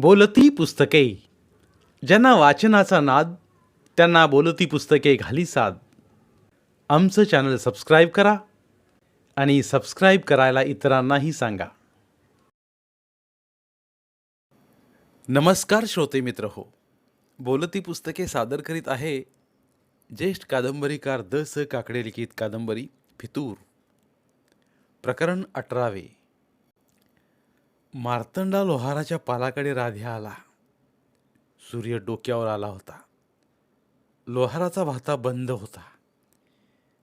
बोलती पुस्तके. ज्यांना वाचनाचा नाद त्यांना बोलती पुस्तके घाली साद. आमचं चॅनल सबस्क्राईब करा आणि सबस्क्राईब करायला इतरांनाही सांगा. नमस्कार श्रोते मित्र हो. बोलती पुस्तके सादर करीत आहे ज्येष्ठ कादंबरीकार द स काकडे लिखित कादंबरी फितूर. प्रकरण अठरावे. मार्तंडा लोहाराच्या पालाकडे राध्या आला. सूर्य डोक्यावर आला होता. लोहाराचा भाता बंद होता.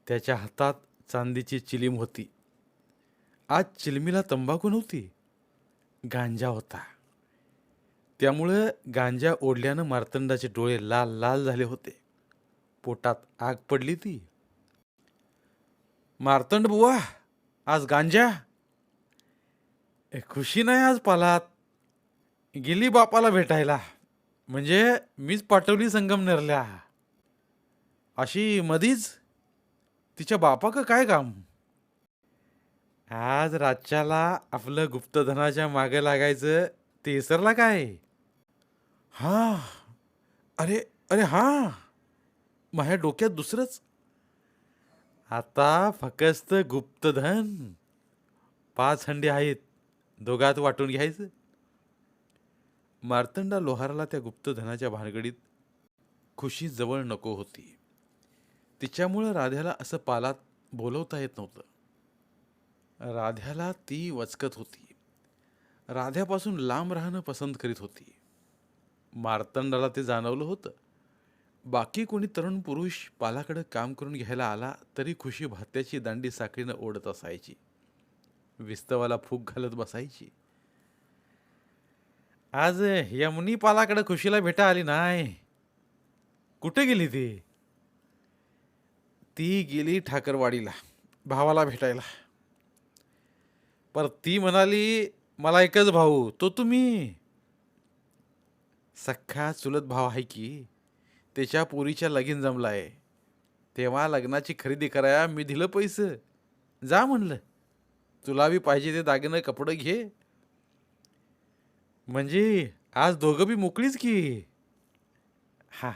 त्याच्या हातात चांदीची चिलीम होती. आज चिलमीला तंबाखू नव्हती. गांजा होता. त्यामुळं गांजा ओढल्यानं मार्तंडाचे डोळे लाल लाल झाले होते. पोटात आग पडली ती. मार्तंड बुवा आज गांजा? ए, खुशी नाही आज पालात. गेली बापाला भेटायला. म्हणजे मीच पाठवली संगमनेरल्या अशी मधीच तिच्या बापा का काय काम? आज राज्याला आपलं गुप्तधनाच्या मागे लागायचं तेसरला काय? हा. अरे अरे हा. माझ्या डोक्यात दुसरंच. आता फकस्त गुप्तधन. पाच हंडी आहेत. दोघात वाटून घ्यायचं. मार्तंडा लोहाराला त्या गुप्तधनाच्या भानगडीत खुशी जवळ नको होती. तिच्यामुळं राध्याला असं पालात बोलवता येत नव्हतं. राध्याला ती वचकत होती. राध्यापासून लांब राहणं पसंत करीत होती. मार्तंडाला ते जाणवलं होतं. बाकी कोणी तरुण पुरुष पालाकडं काम करून घ्यायला आला तरी खुशी भात्याची दांडी साखळीनं ओढत असायची. विस्तवाला फूक घालत बसायची. आज यमुनी पालाकडे खुशीला भेटा आली नाही. कुठे गेली ती? ती गेली ठाकरवाडीला भावाला भेटायला. पर ती म्हणाली मला एकच भाऊ तो तुम्ही. सख्खा चुलत भाव आहे की त्याच्या पोरीच्या लगीन जमलाय. तेव्हा लग्नाची खरेदी कराया मी दिलं पैसे. जा म्हणलं. तुला बी पाहिजे ते दागिनं कपडं घे. म्हणजे आज दोघं बी मोकळीच की. हा.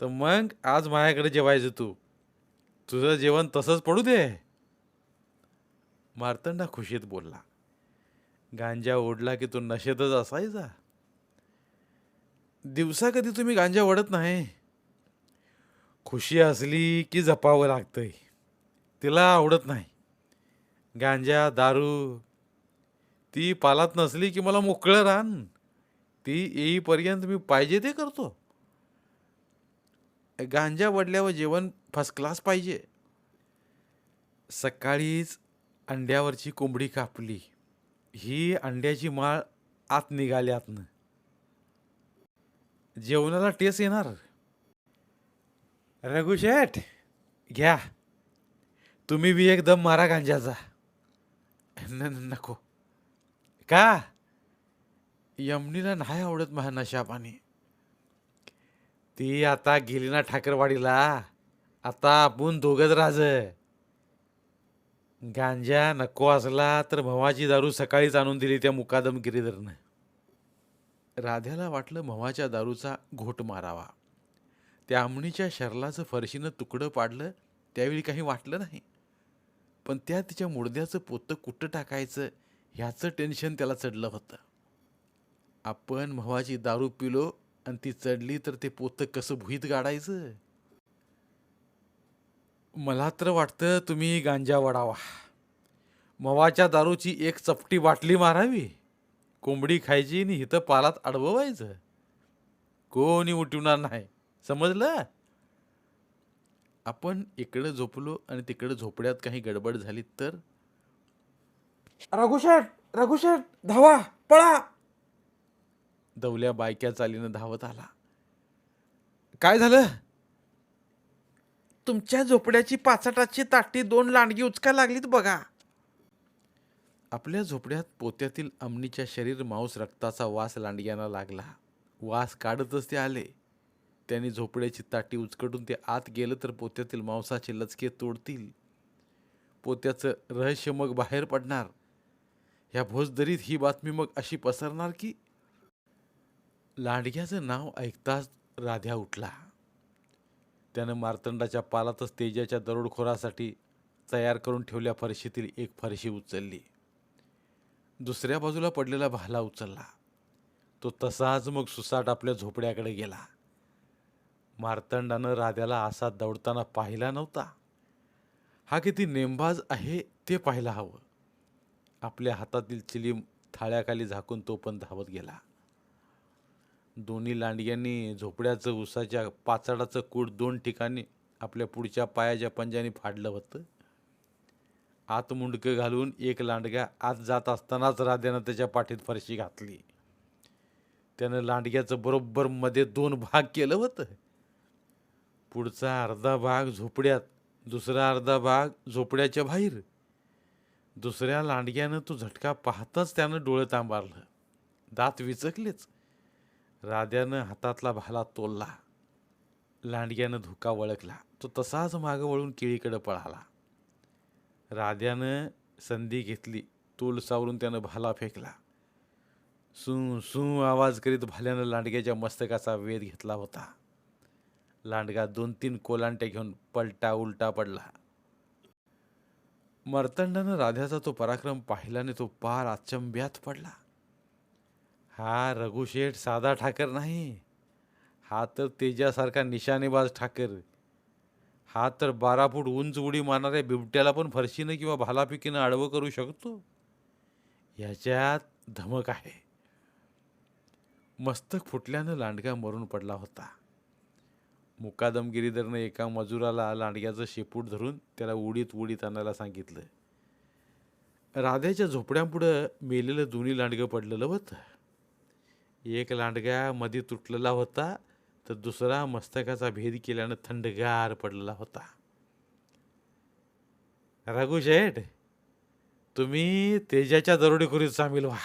तर मग आज माझ्याकडे जेवायचं तू. तुझं जेवण तसंच पडू दे. मार्तंडा खुशीत बोलला. गांजा ओढला की तो नशेतच असायचा. दिवसा कधी तुम्ही गांजा ओढत नाही? खुशी असली की जपावं लागतंय. तिला आवडत नाही. गांजा दारू. ती पालात नसली की मला मोकळं रान. ती येईपर्यंत मी पाहिजे ते करतो. गांजा वडल्यावर जेवण फर्स्ट क्लास पाहिजे. सकाळीच अंड्यावरची कोंबडी कापली. ही अंड्याची माळ आत निघाली आतनं. जेवणाला टेस येणार. रघुशेठ घ्या. तुम्ही बी एकदम मारा गांजाचा. नको. का? यमनीला नाही आवडत महा नशा पाणी ती आता गेली ना ठाकरवाडीला. आता आपण दोघंच राज. गांजा नको असला तर भवाची दारू सकाळीच आणून दिली त्या मुकादम गिरीधरनं. राध्याला वाटलं भवाच्या दारूचा घोट मारावा. त्या आमणीच्या शरलाचं फरशीनं तुकडं पाडलं त्यावेळी काही वाटलं नाही. पण त्या तिच्या मुडद्याचं पोतं कुठं टाकायचं ह्याचं टेन्शन त्याला चढलं होतं. आपण म्हवाची दारू पिलो आणि ती चढली तर ते पोतं कसं भुईत गाडायचं? मला तर वाटतं तुम्ही गांजा वडावा. मवाच्या दारूची एक चपटी बाटली मारावी. कोंबडी खायची आणि इथं पालात अडववायचं. कोणी उठवणार नाही. समजलं? आपण इकडं झोपलो आणि तिकडं झोपड्यात काही गडबड झाली तर? रघुशेठ रघुशेठ धावा पळा. दवल्या बायक्या चालीनं धावत आला. काय झालं? तुमच्या झोपड्याची पाचाटाची ताटी दोन लांडगी उचका लागलीत बघा. आपल्या झोपड्यात पोत्यातील अमनीच्या शरीर मांस रक्ताचा वास लांडग्यांना लागला. वास काढतच ते आले. त्यांनी झोपड्याची ताटी उचकटून ते आत गेलं तर पोत्यातील मांसाचे लचके तोडतील. पोत्याचं रहस्य मग बाहेर पडणार. ह्या भोजदरीत ही बातमी मग अशी पसरणार की? लांडग्याचं नाव ऐकताच राध्या उठला. त्यानं मार्तंडाच्या पालातच तेजाच्या दरोडखोरासाठी तयार करून ठेवल्या फरशीतील एक फरशी उचलली. दुसऱ्या बाजूला पडलेला भाला उचलला. तो तसाच मग सुसाट आपल्या झोपड्याकडे गेला. मार्तंडानं राध्याला असा दौडताना पाहिला नव्हता. हा किती नेमबाज आहे ते पाहायला हवं. आपल्या हातातील चिलीम थाळ्याखाली झाकून तो पण धावत गेला. दोन्ही लांडग्यांनी झोपड्याचं उसाच्या पाचाडाचं कूड दोन ठिकाणी आपल्या पुढच्या पायाच्या पंजाने फाडलं होतं. आत मुंडकं घालून एक लांडग्या आत जात असतानाच राध्यानं त्याच्या पाठीत फरशी घातली. त्यानं लांडग्याचं बरोबर मध्ये दोन भाग केलं होतं. पुढचा अर्धा भाग झोपड्यात दुसरा अर्धा भाग झोपड्याच्या बाहेर. दुसऱ्या लांडग्यानं तो झटका पाहताच त्यानं डोळं तांबारलं. दात विचकलेच. राध्यानं हातातला भाला तोलला. लांडग्यानं धुका वळखला. तो तसाच मागं वळून केळीकडे पळाला. राध्यानं संधी घेतली. तोल सावरून त्यानं भाला फेकला. सू सू आवाज करीत भाल्यानं लांडग्याच्या मस्तकाचा वेध घेतला होता. लांडगा दोन तीन कोलांटे घेऊन पलटा उलटा पडला. मर्तंडानं राध्याचा तो पराक्रम पाहिल्याने तो पार अचंब्यात पडला. हा रघुशेठ साधा ठाकर नाही. हा तर तेजासारखा निशाणेबाज ठाकर. हा तर बारा फूट उंच उडी मारणाऱ्या बिबट्याला पण फरशीनं किंवा भालापिकीनं आडवं करू शकतो? याच्यात धमक आहे. मस्तक फुटल्यानं लांडगा मरून पडला होता. मुकादमगिरीधरनं एका मजुराला लांडग्याचं शेपूट धरून त्याला उडीत उडीत आणायला सांगितलं. राध्याच्या झोपड्यांपुढं मेलेलं दोन्ही लांडगं पडलेलं होतं. एक लांडगा मध्ये तुटलेला होता तर दुसरा मस्तकाचा भेद केल्यानं थंडगार पडलेला होता. रघुशेठ तुम्ही तेजाच्या दरोडेखोरीत सामील व्हा.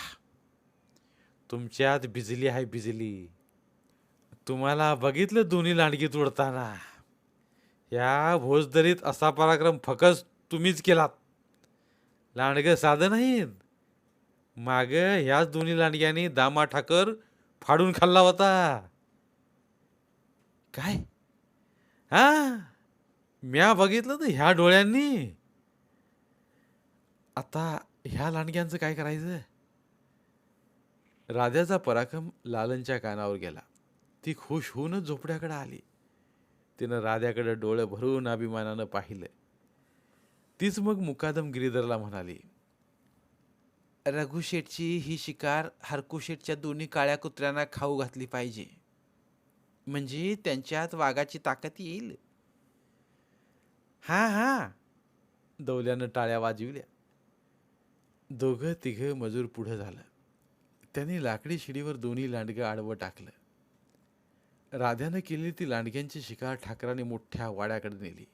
तुमच्यात बिजली आहे बिजली. तुम्हाला बघितलं दोन्ही लांडगी तोडताना या भोजदरीत असा पराक्रम फकस तुम्हीच केलात. लांडगं साधं नाहीत. माग ह्याच दोन्ही लांडग्यांनी दामा ठाकर फाडून खाल्ला होता. काय? हा? म्या बघितलं तर ह्या डोळ्यांनी. आता ह्या लांडग्यांचं काय करायचं? राजाचा पराक्रम लालनच्या कानावर गेला. ती खुश होऊनच झोपड्याकडे आली. तिनं राध्याकडे डोळं भरून अभिमानानं पाहिलं. तीच मग मुकादम गिरीधरला म्हणाली रघुशेठची ही शिकार हरकुशेठच्या दोन्ही काळ्या कुत्र्यांना खाऊ घातली पाहिजे. म्हणजे त्यांच्यात वाघाची ताकद येईल. हा हा. दौल्यानं टाळ्या वाजविल्या. दोघं तिघं मजूर पुढं झालं. त्यांनी लाकडी शिडीवर दोन्ही लांडगं आडवं टाकलं. राध्यानं केलेली ती लांडग्यांची शिकार ठाकराने मोठ्या वाड्याकडे नेली.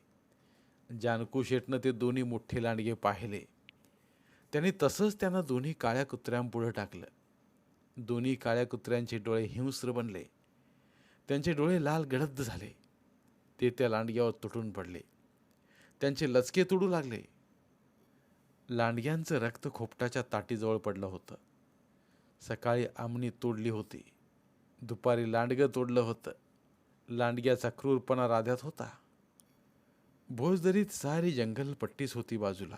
जानकू शेटनं ते दोन्ही मोठे लांडगे पाहिले. त्यांनी तसंच त्यांना दोन्ही काळ्या कुत्र्यांपुढं टाकलं. दोन्ही काळ्या कुत्र्यांचे डोळे हिंस्र बनले. त्यांचे डोळे लाल गडद्द झाले. ते त्या लांडग्यावर तुटून पडले. त्यांचे लचके तुडू लागले. लांडग्यांचं रक्त खोपटाच्या ताटीजवळ पडलं होतं. सकाळी आमणी तोडली होती. दुपारी लांडगं तोडलं होतं. लांडग्याचा क्रूरपणा राध्यात होता. भोजदरीत सारी जंगल पट्टीच होती बाजूला.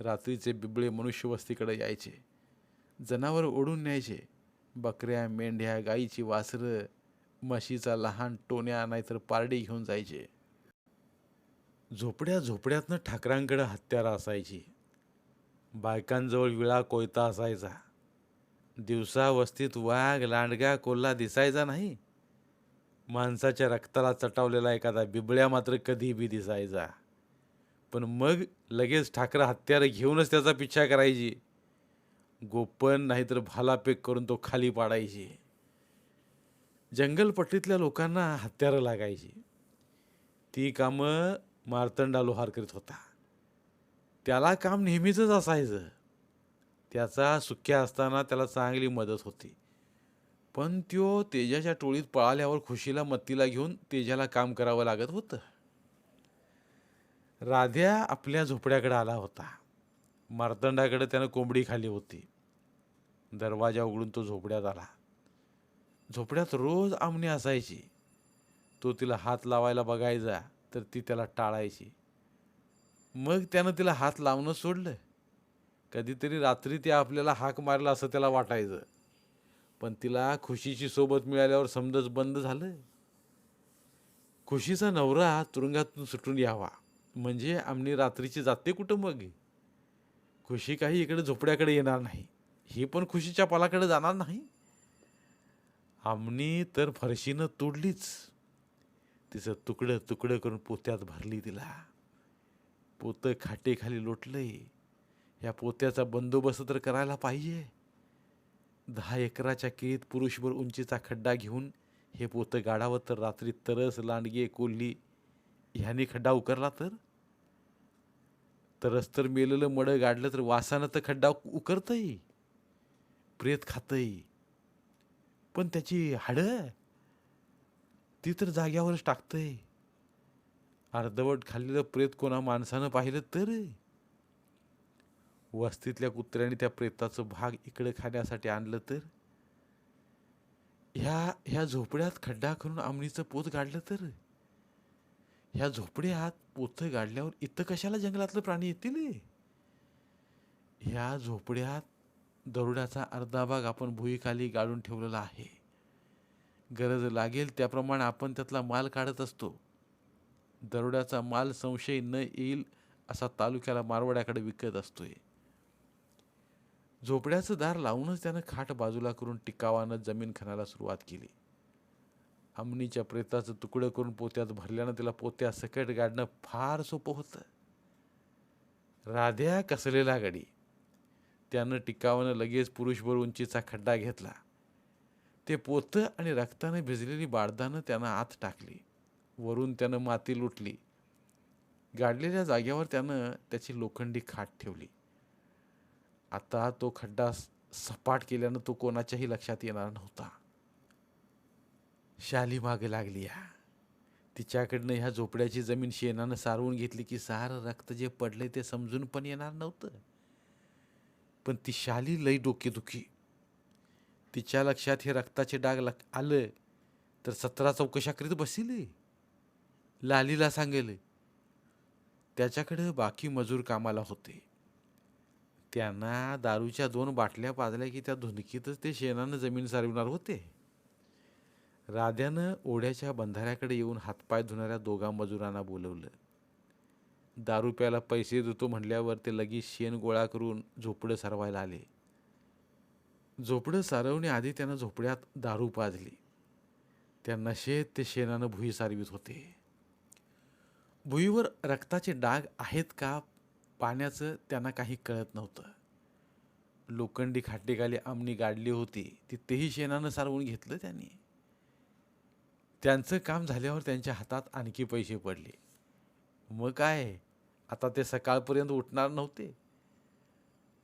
रात्रीचे बिबळे मनुष्यवस्तीकडे यायचे. जनावर ओढून न्यायचे. बकऱ्या मेंढ्या गाईची वासरं म्हशीचा लहान टोण्या नाहीतर पारडी घेऊन जायचे. झोपड्या झोपड्यातनं ठाकरांकडे हत्यारं असायची. बायकांजवळ विळा कोयता असायचा. दिवसा वस्तीत वाघ लांडगा कोल्हा दिसायचा नाही. माणसाच्या रक्ताला चटावलेला एखादा बिबळ्या मात्र कधी बी दिसायचा. पण मग लगेच ठाकरा हत्यारं घेऊनच त्याचा पिच्छा करायची. गोपन नाहीतर भालापेक करून तो खाली पाडायची. जंगलपट्टीतल्या लोकांना हत्यारं लागायची. ती कामं मार्तंडा लोहार करीत होता. त्याला काम नेहमीच असायचं. त्याचा सुख्या असताना त्याला चांगली मदत होती. पण त्यो तेजाच्या टोळीत पळाल्यावर खुशीला मत्तीला घेऊन तेजाला काम करावं लागत होतं. राध्या आपल्या झोपड्याकडे आला होता. मार्तंडाकडे त्यानं कोंबडी खाली होती. दरवाजा उघडून तो झोपड्यात आला. झोपड्यात रोज आमणी असायची. तो तिला हात लावायला बघायचा तर ती त्याला टाळायची. मग त्यानं तिला हात लावणं सोडलं. कधीतरी रात्री ते आपल्याला हाक मारला असं त्याला वाटायचं. पण तिला खुशीची सोबत मिळाल्यावर समजच बंद झालं. खुशीचा नवरा तुरुंगातून सुटून यावा. म्हणजे आम्ही रात्रीची जाते कुठं मग? खुशी काही इकडे झोपड्याकडे येणार नाही. ही पण खुशीच्या पालाकडे जाणार नाही. आमनी तर फरशीनं तोडलीच. तिचं तुकडं तुकडं करून पोत्यात भरली तिला. पोतं खाटेखाली लोटलंय. या पोत्याचा बंदोबस्त तर करायला पाहिजे. दहा एकराच्या केळीत पुरुषभर उंचीचा खड्डा घेऊन हे पोतं गाडावं तर रात्री तरस लांडगे कोल्ही ह्याने खड्डा उकरला तर? तरस तर मेलेलं मडं गाडलं तर वासानं तर खड्डा उकरतय. प्रेत खातय. पण त्याची हाडं? ती तर जाग्यावरच टाकतंय. अर्धवट खाल्लेलं प्रेत कोणा माणसानं पाहिलं तर? वस्तीतल्या कुत्र्याने त्या प्रेताचं भाग इकडे खाण्यासाठी आणलं तर? ह्या ह्या झोपड्यात खड्डा करून आमणीचं पोत गाडलं तर? ह्या झोपड्यात पोतं गाडल्यावर इथं कशाला जंगलातलं प्राणी येतील ह्या झोपड्यात दरोड्याचा अर्धा भाग आपण भुईखाली गाडून ठेवलेला आहे. गरज लागेल त्याप्रमाणे आपण त्यातला माल काढत असतो. दरोड्याचा माल संशय न येईल असा तालुक्याला मारवाड्याकडे विकत असतोय. झोपड्याचं दार लावूनच त्यानं खाट बाजूला करून टिकावानं जमीन खणायला सुरुवात केली. अमनीच्या प्रेताचं तुकडं करून पोत्यात भरल्यानं तिला पोत्या सकट गाडणं फार सोपं होतं. राध्या कसलेला गडी. त्यानं टिकावानं लगेच पुरुषभर उंचीचा खड्डा घेतला. ते पोतं आणि रक्तानं भिजलेली बाळदानं त्यानं आत टाकली. वरून त्यानं माती लुटली. गाडलेल्या जाग्यावर त्यानं त्याची लोखंडी खाट ठेवली. आता तो खड्डा सपाट केल्यानं तो कोणाच्याही लक्षात येणार नव्हता. शाली मागे लागली या. तिच्याकडनं ह्या झोपड्याची जमीन शेणानं सारवून घेतली की सारं रक्त जे पडले ते समजून पण येणार नव्हतं. पण ती शाली लई डोकेदुखी. तिच्या लक्षात हे रक्ताचे डाग लक आलं तर सतरा चौकशा करीत बसील. लालीला सांगेल त्याच्याकडं बाकी मजूर कामाला होते. त्यांना दारूच्या दोन बाटल्या पाजल्या की त्या धुनकीतच ते शेणानं जमीन सारविणार होते. राध्यानं ओढ्याच्या बंधाऱ्याकडे येऊन हातपाय धुणाऱ्या दोघा मजुरांना बोलवलं. दारू प्यायला पैसे देतो म्हणल्यावर ते लगेच शेण गोळा करून झोपडं सारवायला आले. झोपडं सारवण्याआधी त्यानं झोपड्यात दारू पाजली. त्यांना शेत ते शेणानं भुई सारवित होते. भुईवर रक्ताचे डाग आहेत का? पाण्याचं त्यांना काही कळत नव्हतं. लोखंडी खाटेखाली आमणी गाडली होती. ती तेही शेणानं सारवून घेतलं त्यांनी. त्यांचं काम झाल्यावर त्यांच्या हातात आणखी पैसे पडले. मग काय? आता ते सकाळपर्यंत उठणार नव्हते.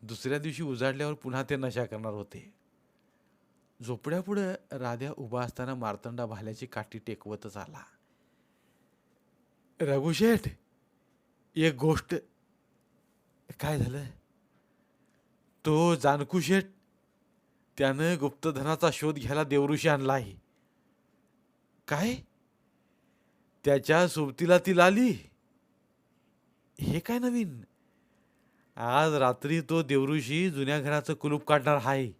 दुसऱ्या दिवशी उजाडल्यावर पुन्हा ते नशा करणार होते. झोपड्यापुढं राध्या उभा असताना मार्तंडा भाल्याची काठी टेकवतच आला. रघुशेठ एक गोष्ट काय झालं तो जानकू शेठ त्यानं गुप्तधनाचा शोध घ्यायला देवऋषी आणला आहे. काय? त्याच्या सोबतीला ती लाली. हे काय नवीन? आज रात्री तो देवऋषी जुन्या घराचं कुलूप काढणार आहे.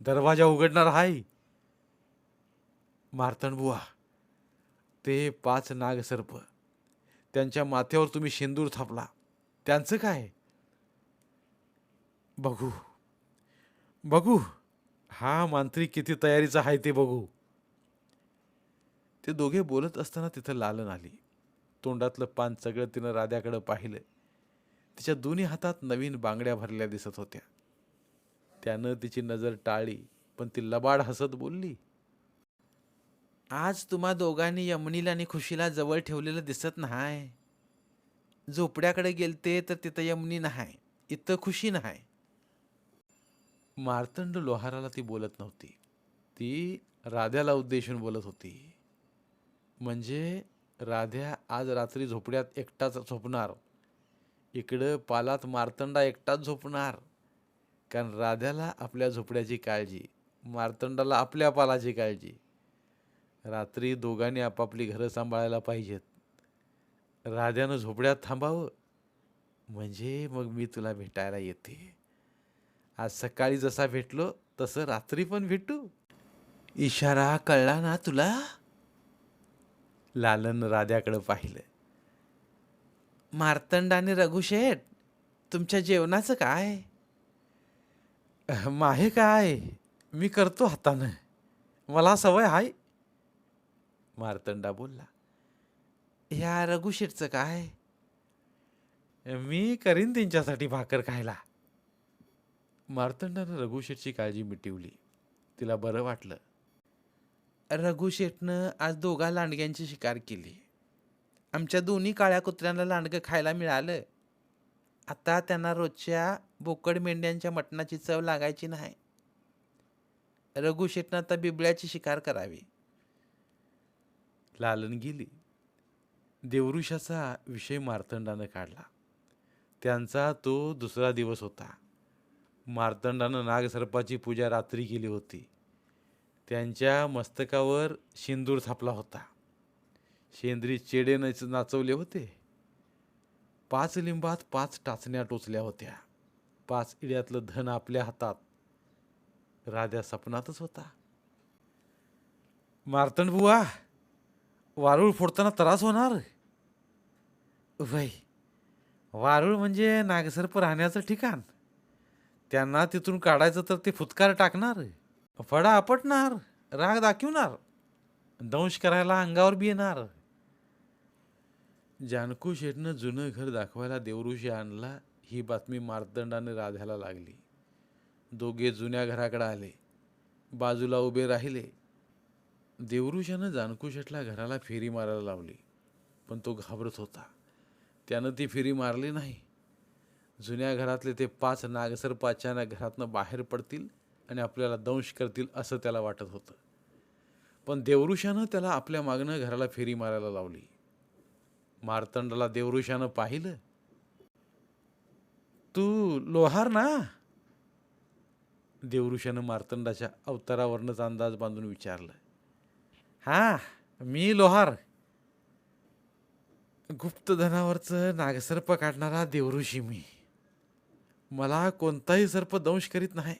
दरवाजा उघडणार आहे. मार्तणबुवा ते पाच नागसर्प. त्यांच्या माथ्यावर तुम्ही शेंदूर थापला. त्यांचं काय? बघू. बघू. हा मांत्रिक किती तयारीचा आहे ते बघू. ते दोघे बोलत असताना तिथं लालन आली. तोंडातलं पान सगळं तिनं राध्याकडं पाहिलं. तिच्या दोन्ही हातात नवीन बांगड्या भरल्या दिसत होत्या. त्यानं तिची नजर टाळली पण ती लबाड हसत बोलली. आज तुम्हा दोघांनी यमुनीला आणि खुशीला जवळ ठेवलेलं दिसत नाही झोपड्याकडे गेलते तर तिथं यमुनी नाही इथं खुशी नाही मार्तंड लोहाराला ती बोलत नव्हती. ती राध्याला उद्देशून बोलत होती. म्हणजे राध्या आज रात्री झोपड्यात एकटाच झोपणार. इकडं पालात मार्तंडा एकटाच झोपणार. कारण राध्याला आपल्या झोपड्याची काळजी मार्तंडाला आपल्या पालाची काळजी. रात्री दोघांनी आपापली घरं सांभाळायला पाहिजेत. राध्यानं झोपड्यात थांबावं. म्हणजे मग मी तुला भेटायला येते. आज सकाळी जसा भेटलो तसं रात्री पण भेटू. इशारा कळला ना तुला? लालन राध्याकडं पाहिलं. मार्तंड आणि रघुशेठ तुमच्या जेवणाचं काय? माहे काय? मी करतो हातानं. मला सवय हाय. मार्तंडा बोलला ह्या रघुशेठचं काय? मी करीन त्यांच्यासाठी भाकर खायला. मार्तंडानं रघुशेठची काळजी मिटवली. तिला बरं वाटलं. रघुशेठनं आज दोघा लांडग्यांची शिकार केली. आमच्या दोन्ही काळ्या कुत्र्यांना लांडगं खायला मिळालं. आता त्यांना रोजच्या बोकड मेंढ्यांच्या मटणाची चव लागायची नाही. रघुशेठनं आता बिबळ्याची शिकार करावी. लालन गेली. देवरुषाचा विषय मार्तंडानं काढला. त्यांचा तो दुसरा दिवस होता. मार्तंडानं नागसर्पाची पूजा रात्री केली होती. त्यांच्या मस्तकावर शेंदूर थापला होता. शेंद्री चेडे नच नाचवले होते. पाच लिंबात पाच टाचण्या टोचल्या होत्या. पाच इड्यातलं धन आपल्या हातात. राध्या सपनातच होता. मार्तंड बुवा वारूळ फोडताना त्रास होणार? वय वारूळ म्हणजे नागसर्प राहण्याचं ठिकाण. त्यांना तिथून काढायचं तर ते फुतकार टाकणार फडा आपटणार राग दाखवणार दंश करायला अंगावर बी येणार. जानकू शेठनं जुनं घर दाखवायला देवऋषी आणला ही बातमी मार्तंडाने राध्याला लागली. दोघे जुन्या घराकडे आले. बाजूला उभे राहिले. देवरुषानं जानकू शेठला घराला फेरी मारायला लावली पण तो घाबरत होता. त्यानं ती फेरी मारली नाही. जुन्या घरातले ते पाच नागसर्प अचानक घरातनं बाहेर पडतील आणि आपल्याला दंश करतील असं त्याला वाटत होतं. पण देवऋषानं त्याला आपल्या मागनं घराला फेरी मारायला लावली. मार्तंडाला देवऋषानं पाहिलं. तू लोहार ना? देवऋषानं मार्तंडाच्या अवतारावरनंच अंदाज बांधून विचारलं. हा मी लोहार. गुप्तधनावरचं नागसर्प काढणारा देवऋषी मी. मला कोणताही सर्प दंश करीत नाही.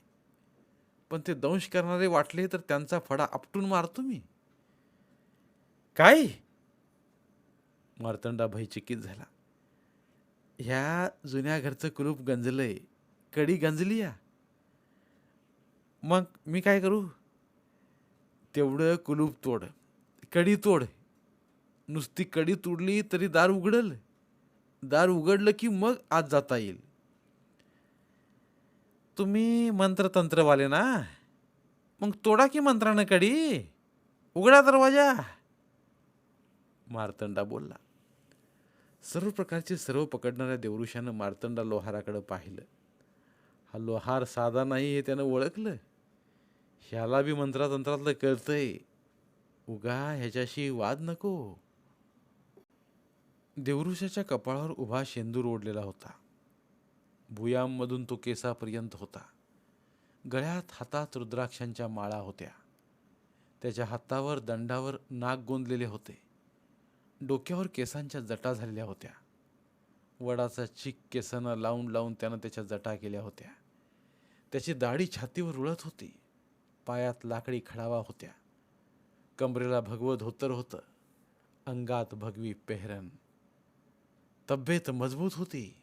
पण ते दंश करणारे वाटले तर त्यांचा फडा आपटून मारतो मी काय? मार्तंडा भयचकित झाला. ह्या जुन्या घरचं कुलूप गंजलंय. कडी गंजली या. मग मी काय करू? तेवढं कुलूप तोड. कडी तोड. नुसती कडी तोडली तरी दार उघडल. दार उघडलं की मग आत जाता येईल. तुम्ही मंत्रतंत्रवाले ना? मग तोडा की मंत्रानं कडी उघडा दरवाजा. मार्तंडा बोलला. सर्व प्रकारचे सर्व पकडणाऱ्या देवऋषानं मार्तंडा लोहाराकडं पाहिलं. हा लोहार साधा नाही हे त्यानं ओळखलं. ह्याला बी मंत्रातंत्रातलं कळतंय. उगा ह्याच्याशी वाद नको. देवऋषाच्या कपाळावर उभा शेंदूर ओढलेला होता. भुयांमधून तो केसापर्यंत होता. गळ्यात हातात रुद्राक्षांच्या माळा होत्या. त्याच्या हातावर दंडावर नाक गोंदलेले होते. डोक्यावर केसांच्या जटा झालेल्या होत्या. वडाचा चिक केसांना लावून लावून त्यानं त्याच्या जटा केल्या होत्या. त्याची दाढी छातीवर रुळत होती. पायात लाकडी खडावा होत्या. कमरेला भगवं धोतर होतं. अंगात भगवी पेहरण तब्येत मजबूत होती.